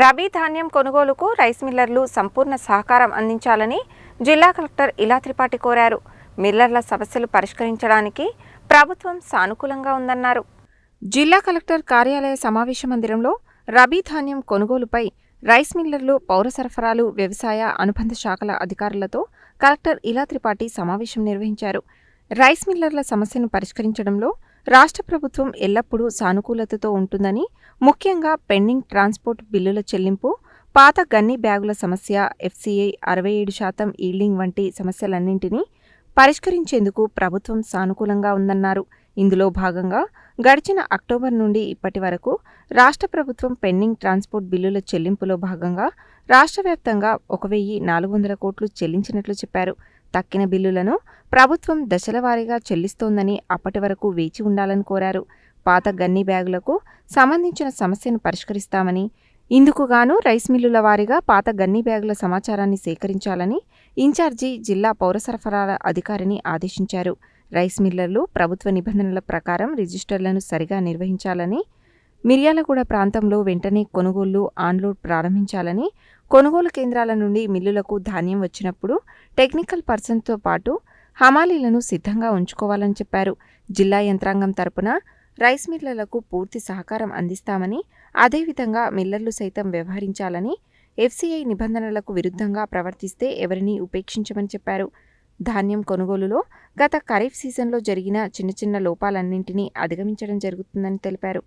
రబీ ధాన్యం కొనుగోలుకు రైస్ మిల్లర్లు సంపూర్ణ సహకారం అందించాలని జిల్లా కలెక్టర్ ఇలా త్రిపాఠి కోరారు. మిల్లర్ల సమస్యలు పరిష్కరించడానికి ప్రభుత్వం సానుకూలంగా ఉందన్నారు. జిల్లా కలెక్టర్ కార్యాలయ సమావేశ మందిరంలో రబీ ధాన్యం కొనుగోలుపై రైస్ మిల్లర్లు పౌర సరఫరాలు వ్యవసాయ అనుబంధ శాఖల అధికారులతో కలెక్టర్ ఇలా త్రిపాఠి సమావేశం నిర్వహించారు. రైస్ మిల్లర్ల సమస్యను పరిష్కరించడంలో రాష్ట్ర ప్రభుత్వం ఎల్లప్పుడూ సానుకూలతతో ఉంటుందని ముఖ్యంగా పెండింగ్ ట్రాన్స్పోర్ట్ బిల్లుల చెల్లింపు పాత గన్ని బ్యాగుల సమస్య ఎఫ్సీఐ అరవై ఏడు శాతం ఈల్డింగ్ వంటి సమస్యలన్నింటినీ పరిష్కరించేందుకు ప్రభుత్వం సానుకూలంగా ఉందన్నారు. ఇందులో భాగంగా గడిచిన అక్టోబర్ నుండి ఇప్పటి వరకు రాష్ట్ర ప్రభుత్వం పెండింగ్ ట్రాన్స్పోర్ట్ బిల్లుల చెల్లింపులో భాగంగా రాష్ట్ర వ్యాప్తంగా ఒక వెయ్యి నాలుగు వందల కోట్లు చెల్లించినట్లు చెప్పారు. తక్కిన బిల్లులను ప్రభుత్వం దశలవారీగా చెల్లిస్తోందని అప్పటి వరకు వేచి ఉండాలని కోరారు. పాత గన్ని బ్యాగులకు సంబంధించిన సమస్యను పరిష్కరిస్తామని ఇందుకుగాను రైస్ మిల్లుల వారీగా పాత గన్ని బ్యాగుల సమాచారాన్ని సేకరించాలని ఇన్ఛార్జి జిల్లా పౌర సరఫరాల అధికారిని ఆదేశించారు. రైస్ మిల్లర్లు ప్రభుత్వ నిబంధనల ప్రకారం రిజిస్టర్లను సరిగా నిర్వహించాలని మిర్యాలగూడ ప్రాంతంలో వెంటనే కొనుగోళ్ళు ఆన్లోడ్ ప్రారంభించాలని కొనుగోలు కేంద్రాల నుండి మిల్లులకు ధాన్యం వచ్చినప్పుడు టెక్నికల్ పర్సన్తో పాటు హమాలీలను సిద్ధంగా ఉంచుకోవాలని చెప్పారు. జిల్లా యంత్రాంగం తరపున రైస్ మిల్లర్లకు పూర్తి సహకారం అందిస్తామని అదేవిధంగా మిల్లర్లు సైతం వ్యవహరించాలని ఎఫ్సీఐ నిబంధనలకు విరుద్ధంగా ప్రవర్తిస్తే ఎవరినీ ఉపేక్షించమని చెప్పారు. ధాన్యం కొనుగోలులో గత ఖరీఫ్ సీజన్లో జరిగిన చిన్న చిన్న లోపాలన్నింటినీ అధిగమించడం జరుగుతుందని తెలిపారు.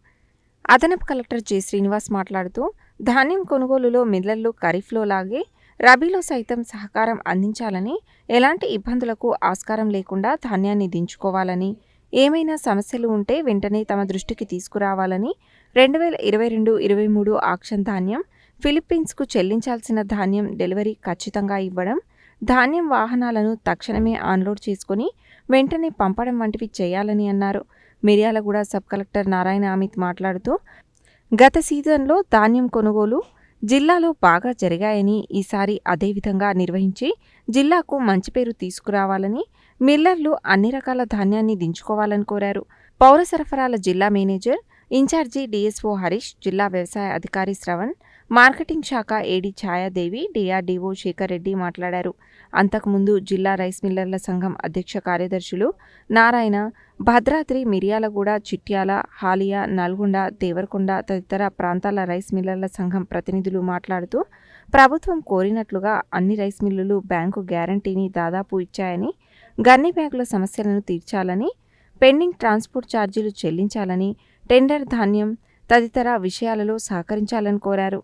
అదనపు కలెక్టర్ జె. శ్రీనివాస్ మాట్లాడుతూ ధాన్యం కొనుగోలులో మిల్లర్లు ఖరీఫ్లో లాగే రబీలో సైతం సహకారం అందించాలని ఎలాంటి ఇబ్బందులకు ఆస్కారం లేకుండా ధాన్యాన్ని దించుకోవాలని ఏమైనా సమస్యలు ఉంటే వెంటనే తమ దృష్టికి తీసుకురావాలని రెండు వేల ఇరవై రెండు ఇరవై మూడు ఆక్షన్ ధాన్యం ఫిలిప్పీన్స్కు చెల్లించాల్సిన ధాన్యం డెలివరీ ఖచ్చితంగా ఇవ్వడం ధాన్యం వాహనాలను తక్షణమే ఆన్లోడ్ చేసుకుని వెంటనే పంపడం వంటివి చేయాలని అన్నారు. మిర్యాలగూడ సబ్ కలెక్టర్ నారాయణ అమిత్ మాట్లాడుతూ గత సీజన్లో ధాన్యం కొనుగోలు జిల్లాలో బాగా జరిగాయని ఈసారి అదేవిధంగా నిర్వహించి జిల్లాకు మంచి పేరు తీసుకురావాలని మిల్లర్లు అన్ని రకాల ధాన్యాన్ని దించుకోవాలని కోరారు. పౌర సరఫరాల జిల్లా మేనేజర్ ఇన్ఛార్జి డిఎస్ఓ హరీష్ జిల్లా వ్యవసాయ అధికారి శ్రవణ్ మార్కెటింగ్ శాఖ ఏడీ ఛాయాదేవి డిఆర్డీఓ శేఖర్ రెడ్డి మాట్లాడారు. అంతకుముందు జిల్లా రైస్ మిల్లర్ల సంఘం అధ్యక్ష కార్యదర్శులు నారాయణ భద్రాద్రి మిర్యాలగూడ చిట్యాల హాలియా నల్గొండ దేవరకొండ తదితర ప్రాంతాల రైస్ మిల్లర్ల సంఘం ప్రతినిధులు మాట్లాడుతూ ప్రభుత్వం కోరినట్లుగా అన్ని రైస్ మిల్లులు బ్యాంకు గ్యారంటీని దాదాపు ఇచ్చాయని గన్ని బ్యాగుల సమస్యలను తీర్చాలని పెండింగ్ ట్రాన్స్పోర్ట్ ఛార్జీలు చెల్లించాలని టెండర్ ధాన్యం తదితర విషయాలలో సహకరించాలని కోరారు.